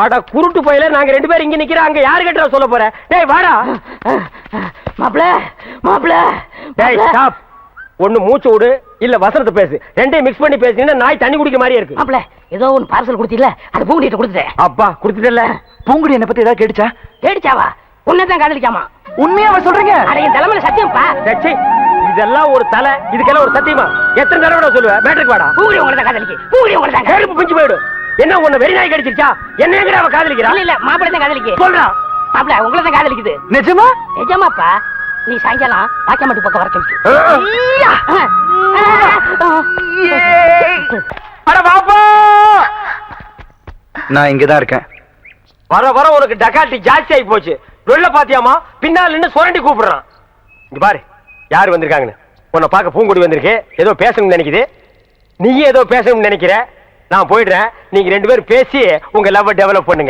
அட குருட்டு போயில நாங்க ரெண்டு பேரும் இங்க நிக்கிறோம். அங்க யாரு கிட்ட சொல்ல போற டேய் வாடா. மாப்பிள மாப்பிள டேய் ஸ்டாப் ஒண்ணு மூச்சு விடு இல்ல வசனத்தை பேசு. ரெண்டையும் மிக்ஸ் பண்ணி பேசுனீங்கன்னா நாய் தண்ணி குடிக்க மாதிரியே இருக்கு. மாப்பிள ஏதோ ஒன்னு பார்சல் கொடுத்தீல்ல? அது பூங்குடிட்ட கொடுத்துட்டேன். அப்பா குடுத்துட்டல பூங்குடி என்ன பத்தி ஏதாவது கேட்டுச்சா? கேடிச்சாவா உன்னதான் காதலிக்காமா? உண்மையாவா சொல்றீங்க? அட என் தலைமையில சத்தியம்ப்பா. டச்சே இதெல்லாம் ஒரு தலை இதுக்கெல்லாம் ஒரு சத்தியமா? எத்தனை தடவை சொல்லுவேன்? பேட்டருக்கு வாடா. பூங்குடி உங்களை தான் காதலிக்கு. பூங்குடி உங்களை தான் கருப்பு பிஞ்சு போயிடும். என்ன உன்னை வெறி நாய் கடிச்சிருச்சா என்ன அவ காதலிக்கிறா? இல்ல இல்ல மாப்பிள தான் காதலிக்கு. சொல்றா. மாப்பிள உங்களை தான் காதலிக்குது. நிஜமா? நிஜமாப்பா. நீ சாயங்காலம் பாக்கியமாட்டி பக்கம் வர அட பாப்பா. நான் இங்கதான் இருக்கேன். வர வர உனக்கு டக்காட்டி ஜாஸ்தி ஆகி போச்சு. வெளில பாத்தியாமா? பின்னால் நின்னு சுரண்டி கூப்பிடுறான். இங்க பாரு யார் வந்திருக்காங்கன்னு. உன்னை பார்க்க பூங்குடி வந்திருக்கு. ஏதோ பேசணும்னு நினைக்குது. நீயும் ஏதோ பேசணும்னு நினைக்கிற. நான் போயிடுறேன். நீங்க ரெண்டு பேரும் பேசி உங்க லவ் டெவலப் பண்ணுங்க.